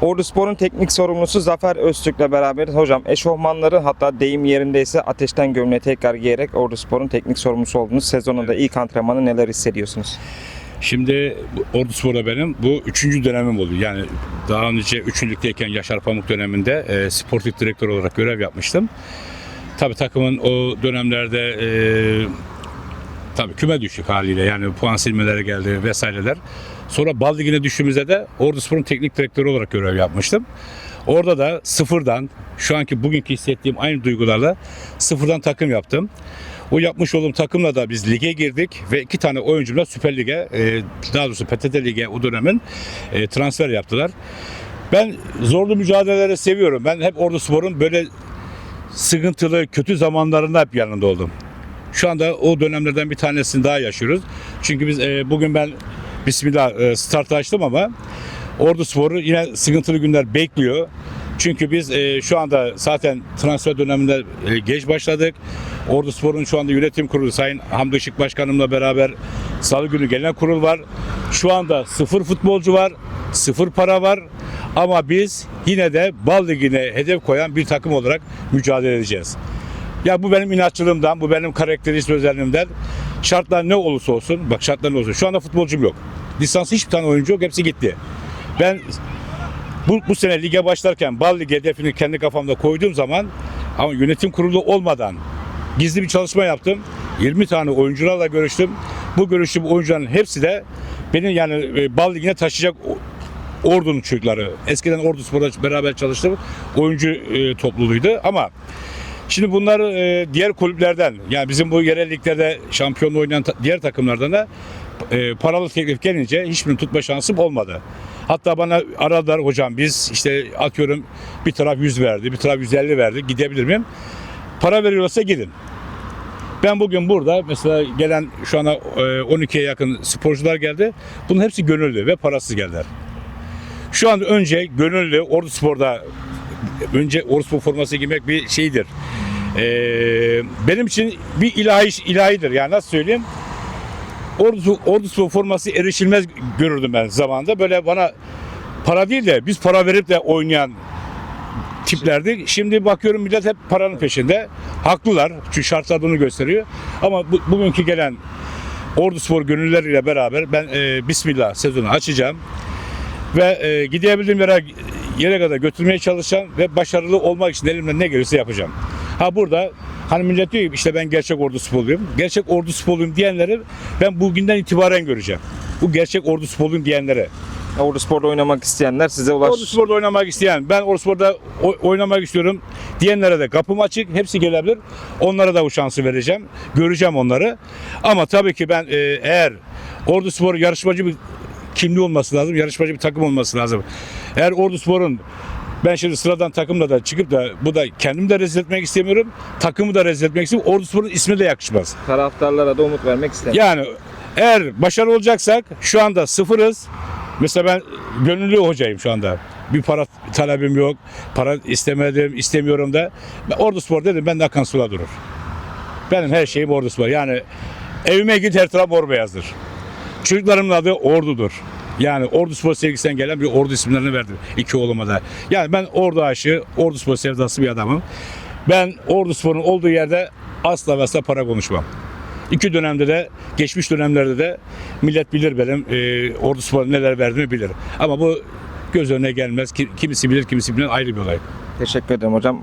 Ordu Spor'un teknik sorumlusu Zafer Öztürk'le beraber hocam eşofmanları hatta deyim yerindeyse ateşten gömleği tekrar giyerek Ordu Spor'un teknik sorumlusu oldunuz. Sezonun da ilk antrenmanı neler hissediyorsunuz? Şimdi Ordu Spor'da benim bu üçüncü dönemim oldu. Yani daha önce üçüncülükteyken Yaşar Pamuk döneminde e, sportif direktör olarak görev yapmıştım. Tabii takımın o dönemlerde e, tabii küme düştük haliyle yani puan silmeleri geldi vesaireler. Sonra Bal Ligi'ne düştüğümüzde de Ordu Spor'un teknik direktörü olarak görev yapmıştım. Orada da sıfırdan şu anki bugünkü hissettiğim aynı duygularla sıfırdan takım yaptım. O yapmış olduğum takımla da biz lige girdik ve iki tane oyuncumla Süper Lig'e, e, daha doğrusu PTT Lig'e o dönemin e, transfer yaptılar. Ben zorlu mücadeleleri seviyorum. Ben hep Ordu Spor'un böyle sıkıntılı, kötü zamanlarında hep yanında oldum. Şu anda o dönemlerden bir tanesini daha yaşıyoruz. Çünkü biz e, bugün ben Bismillah e, start açtım ama Ordu Spor'u yine sıkıntılı günler bekliyor. Çünkü biz e, şu anda zaten transfer döneminde e, geç başladık. Ordu Spor'un şu anda yönetim kurulu Sayın Hamdi Işık Başkanımla beraber Salı günü genel kurul var. Şu anda sıfır futbolcu var, sıfır para var. Ama biz yine de Bal Ligi'ne hedef koyan bir takım olarak mücadele edeceğiz. Ya bu benim inatçılığımdan, bu benim karakteristik özelliğimden. Şartlar ne olursa olsun, bak şartlar ne olursa. Şu anda futbolcum yok. Lisanslı hiçbir tane oyuncu yok, hepsi gitti. Ben bu, bu sene lige başlarken Bal Ligi hedefini kendi kafamda koyduğum zaman ama yönetim kurulu olmadan gizli bir çalışma yaptım. 20 tane oyuncularla görüştüm. Bu görüştüğüm oyuncuların hepsi de benim yani e, Bal Ligi'ne taşıyacak Ordu'nun çocukları. Eskiden Ordu Spor'da beraber çalıştım. Oyuncu e, topluluğuydu ama Şimdi bunlar e, diğer kulüplerden yani bizim bu yerel liglerde şampiyonluğu oynayan ta- diğer takımlardan da e, paralı teklif gelince hiçbirini tutma şansım olmadı. Hatta bana aradılar hocam biz işte atıyorum bir taraf 100 verdi, bir taraf 150 verdi gidebilir miyim? Para veriyorsa gidin. Ben bugün burada mesela gelen şu ana e, 12'ye yakın sporcular geldi. Bunun hepsi gönüllü ve parasız geldiler. Şu an önce gönüllü Ordu Spor'da önce Ordu Spor forması giymek bir şeydir. Ee, benim için bir ilahi ilahidir. Yani nasıl söyleyeyim? Ordu, Ordu forması erişilmez görürdüm ben zamanında. Böyle bana para değil de biz para verip de oynayan tiplerdi. Şimdi bakıyorum millet hep paranın peşinde. Haklılar. Çünkü şartlar bunu gösteriyor. Ama bu, bugünkü gelen Ordu Spor gönülleriyle beraber ben e, Bismillah sezonu açacağım. Ve e, gidebildiğim yere, yere kadar götürmeye çalışacağım ve başarılı olmak için elimden ne gelirse yapacağım. Ha burada hani millet diyor işte ben gerçek ordu sporluyum. Gerçek ordu sporluyum diyenleri ben bugünden itibaren göreceğim. Bu gerçek ordu sporluyum diyenlere. Ordu Spor'da oynamak isteyenler size ulaş. Ordu Spor'da oynamak isteyen, ben Ordu Spor'da oynamak istiyorum diyenlere de kapım açık. Hepsi gelebilir. Onlara da bu şansı vereceğim. Göreceğim onları. Ama tabii ki ben e, eğer Ordu Spor yarışmacı bir kimliği olması lazım. Yarışmacı bir takım olması lazım. Eğer Ordu Spor'un ben şimdi sıradan takımla da çıkıp da bu da kendimi de rezil etmek istemiyorum. Takımı da rezil etmek istemiyorum. Ordu Spor'un ismi de yakışmaz. Taraftarlara da umut vermek istemiyorum. Yani eğer başarılı olacaksak şu anda sıfırız. Mesela ben gönüllü hocayım şu anda. Bir para talebim yok. Para istemedim, istemiyorum da. Ben Ordu Spor dedim ben de akan sular durur. Benim her şeyim Ordu Spor. Yani evime git her taraf mor beyazdır. Çocuklarımın adı Ordu'dur. Yani Ordu Spor sevgisinden gelen bir Ordu isimlerini verdim iki oğluma da. Yani ben Ordu aşığı, Ordu Spor sevdası bir adamım. Ben Ordu Spor'un olduğu yerde asla ve asla para konuşmam. İki dönemde de, geçmiş dönemlerde de millet bilir benim e, Ordu Spor'a neler verdiğimi bilir. Ama bu göz önüne gelmez. Ki- Kimisi bilir, kimisi bilir ayrı bir olay. Teşekkür ederim hocam.